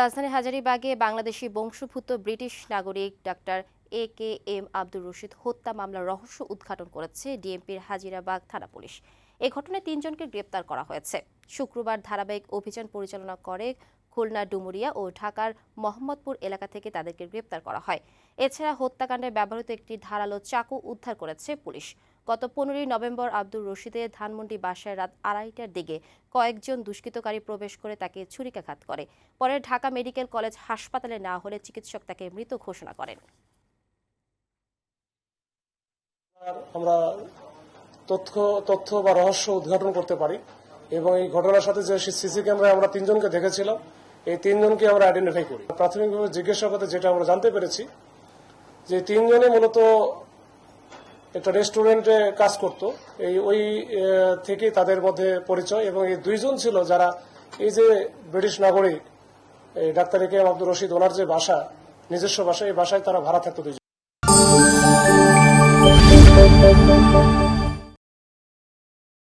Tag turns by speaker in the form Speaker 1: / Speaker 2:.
Speaker 1: রাজধানী হাজারীবাগে বাংলাদেশি বংশোদ্ভূত ব্রিটিশ নাগরিক doctor A K M Abdur Rashid হত্যা মামলার রহস্য উদ্ঘাটন করেছে ডিএমপির হাজিরাবাগ থানা পুলিশ। এ ঘটনায় তিনজনকে গ্রেপ্তার করা হয়েছে। শুক্রবার ধারাবাহিক অভিযান পরিচালনা করে খুলনা ডুমুরিয়া ও ঢাকার মোহাম্মদপুর এলাকা থেকে তাদেরকে গ্রেপ্তার করা হয়। এছাড়া হত্যাকাণ্ডে ব্যবহৃত একটি ধারালো চাকু উদ্ধার করেছে পুলিশ। গত পনেরোই নভেম্বর আব্দুর রশিদের ধানমন্ডি বাসায় রাত আড়াইটার দিকে কয়েকজন দুষ্কৃতকারী প্রবেশ করে তাকে ছুরিকাঘাত করে। পরে ঢাকা মেডিকেল কলেজ হাসপাতালে না হলে চিকিৎসক তাকে মৃত ঘোষণা করেন।
Speaker 2: আমরা তথ্য তথ্য বা রহস্য উদ্ঘাটন করতে পারি এবং এই ঘটনার সাথে যে সিসি ক্যামেরায় আমরা তিনজনকে দেখেছিলাম এই তিনজনকে আমরা আইডেন্টিফাই করি। প্রাথমিকভাবে জিজ্ঞাসাবাদে যেটা আমরা জানতে পেরেছি, যে তিনজনে মূলত একটা রেস্টুরেন্টে কাজ করত। এই ওই থেকে তাদের মধ্যে পরিচয় এবং এই দুইজন ছিল যারা এই যে ব্রিটিশ নাগরিক doctor A K Abdur Rashid, ওনার যে বাসা নিজস্ব বাসা এই বাসায় তারা ভাড়া থাকতো